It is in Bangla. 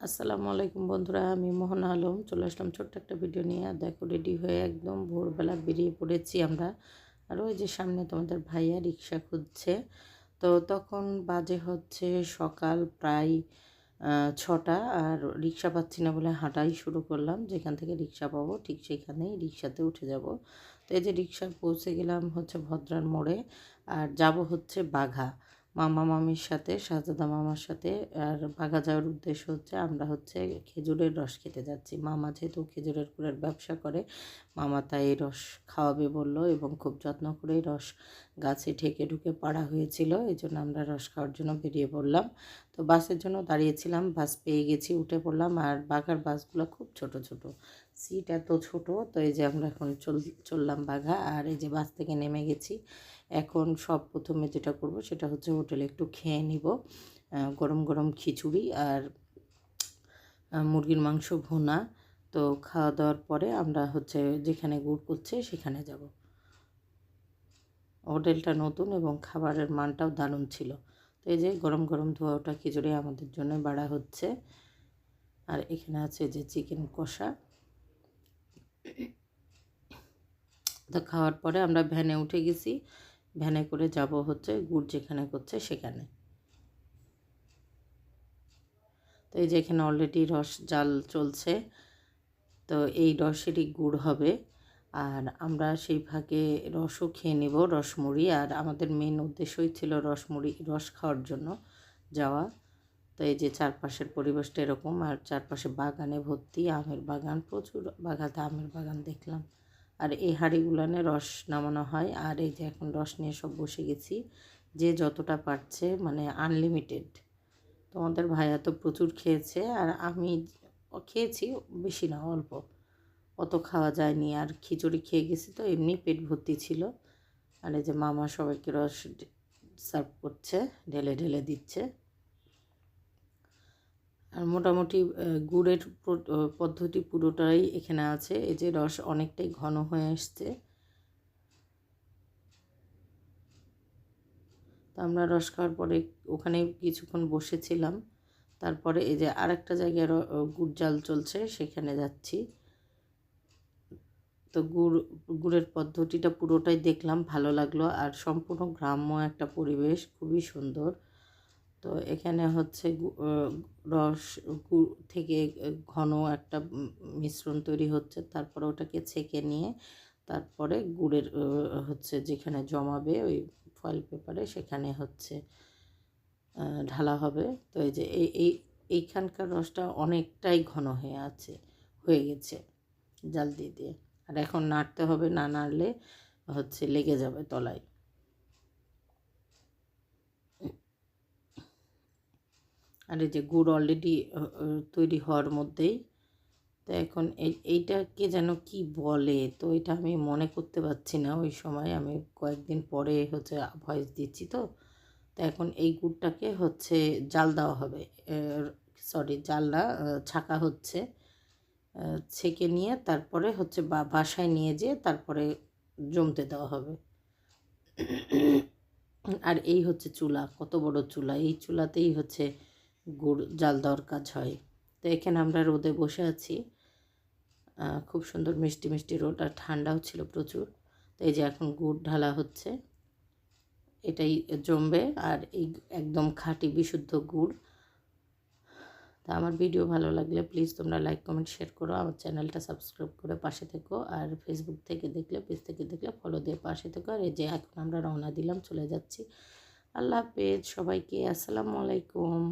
আসসালামু আলাইকুম বন্ধুরা, আমি মোহন আলম। চলে আসলাম ছোট্ট একটা ভিডিও নিয়ে। আর দেখো, রেডি হয়ে একদম ভোরবেলা বেরিয়ে পড়েছি আমরা। আর ওই যে সামনে তোমাদের ভাইয়া রিক্সা খুঁজছে। তো তখন বাজে হচ্ছে সকাল প্রায় ছটা। আর রিক্সা পাচ্ছি না বলে হাঁটাই শুরু করলাম। যেখান থেকে রিক্সা পাবো ঠিক সেখানেই রিক্সাতে উঠে যাব। তো এই যে রিক্সায় পৌঁছে গেলাম হচ্ছে ভদ্রার মোড়ে। আর যাব হচ্ছে বাঘা। মামা মামির সাথে শাহজাদা মামার সাথে। আর বাঘা যাওয়ার উদ্দেশ্য হচ্ছে আমরা হচ্ছে খেজুরের রস খেতে যাচ্ছি। মামা যেহেতু খেজুরের গুড়ের ব্যবসা করে, মামা তাই এই রস খাওয়াবে বলল এবং খুব যত্ন করে রস গাছে ঠেকে ঢুকে পাড়া হয়েছিল। এই জন্য আমরা রস খাওয়ার জন্য বেরিয়ে পড়লাম। তো বাসের জন্য দাঁড়িয়েছিলাম, বাস পেয়ে গেছি, উঠে পড়লাম। আর বাঘার বাসগুলো খুব ছোট ছোট। সিট এত ছোট, তো এই যে আমরা এখন চল, চললাম বাঘা। আর এই যে বাস থেকে নেমে গেছি। এখন সব প্রথমে যেটা করব সেটা হচ্ছে হোটেলে একটু খেয়ে নিব গরম গরম খিচুড়ি আর মুরগির মাংস ভুনা। তো খাওয়া দাওয়ার পরে আমরা হচ্ছে যেখানে গুড় করছে সেখানে যাব। হোটেলটা নতুন এবং খাবারের মানটাও দারুণ ছিল। তো এই যে গরম গরম ধোয়া ওটা খিচুড়ি আমাদের জন্য বাড়া হচ্ছে। আর এখানে আছে যে চিকেন কষা। তো খাওয়ার পরে আমরা ভ্যানে উঠে গেছি। ভ্যানে করে যাব হচ্ছে, গুড় যেখানে করছে সেখানে। তো এই যে এখানে অলরেডি রস জাল চলছে, তো এই রসেরই গুড় হবে। আর আমরা সেই ভাগে রসও খেয়ে নেব, রসমুড়ি। আর আমাদের মেন উদ্দেশ্যই ছিল রসমুড়ি, রস খাওয়ার জন্য যাওয়া। তো এই যে চারপাশের পরিবেশটা এরকম, আর চারপাশে বাগানে ভর্তি, আমের বাগান, প্রচুর বাগাতে আমের বাগান দেখলাম। আর এই হাঁড়িগুলানে রস নামানো হয়। আর এই যে এখন রস নিয়ে সব বসে গেছি, যে যতটা পারছে মানে আনলিমিটেড তোমাদের ভাইয়া তো প্রচুর খেয়েছে, আর আমি খেয়েছি বেশি না, অল্প। অত খাওয়া যায়নি, আর খিচুড়ি খেয়ে গেছি তো, এমনি পেট ভর্তি ছিল। আর এই যে মামা সবাইকে রস সার্ভ করছে, ঢেলে ঢেলে দিচ্ছে। আর মোটামুটি গুড়ের পদ্ধতি পুরোটাই এখানে আছে। এই যে রস অনেকটাই ঘন হয়ে আসছে। তো আমরা রস খাওয়ার পরে ওখানে কিছুক্ষণ বসেছিলাম। তারপরে এই যে আরেকটা জায়গায় র- গুড় জাল চলছে, সেখানে যাচ্ছি। তো গুড়, গুড়ের পদ্ধতিটা পুরোটাই দেখলাম, ভালো লাগল। আর সম্পূর্ণ গ্রাম্য একটা পরিবেশ, খুবই সুন্দর। তো এখানে হচ্ছে রস থেকে ঘন একটা মিশ্রণ তৈরি হচ্ছে। তারপরে ওটাকে ছেঁকে নিয়ে তারপরে গুড়ের হচ্ছে যেখানে জমাবে ওই ফয়েল পেপারে সেখানে হচ্ছে ঢালা হবে। তো এই যে এই এই, এইখানকার রসটা অনেকটাই ঘন হয়ে আছে, হয়ে গেছে জাল দিয়ে দিয়ে। আর এখন নাড়তে হবে, না নাড়লে হচ্ছে লেগে যাবে তলায়। আর এই যে গুড় অলরেডি তৈরি হওয়ার মধ্যেই। তো এখন এই, এইটাকে যেন কি বলে? তো এটা আমি মনে করতে পারছি না ওই সময়। আমি কয়েকদিন পরে হচ্ছে ভয়েস দিচ্ছি তো। তো এখন এই গুড়টাকে হচ্ছে জাল দেওয়া হবে। সরি জাল না ছাকা হচ্ছে। ছেঁকে নিয়ে তারপরে হচ্ছে বা, বাসায় নিয়ে যেয়ে তারপরে জমতে দেওয়া হবে। আর এই হচ্ছে চুলা, কত বড় চুলা। এই চুলাতেই হচ্ছে গুড়, জাল দেওয়ার কাজ হয়। তো এখানে আমরা রোদে বসে আছি। খুব সুন্দর মিষ্টি মিষ্টি রোদ আর ঠান্ডাও ছিল প্রচুর। তো এই যে এখন গুড় ঢালা হচ্ছে, এটাই জমবে আর এই একদম খাঁটি বিশুদ্ধ গুড়। তা আমার ভিডিও ভালো লাগলে প্লিজ তোমরা লাইক, কমেন্ট, শেয়ার করো। আমার চ্যানেলটা সাবস্ক্রাইব করে পাশে থেকো আর ফেসবুক থেকে দেখলে, পেজ থেকে দেখলে ফলো দিয়ে পাশে থেকো। আর এই যে এখন আমরা রওনা দিলাম, চলে যাচ্ছি। আল্লাহ হাফেজ সবাইকে, আসসালামু আলাইকুম।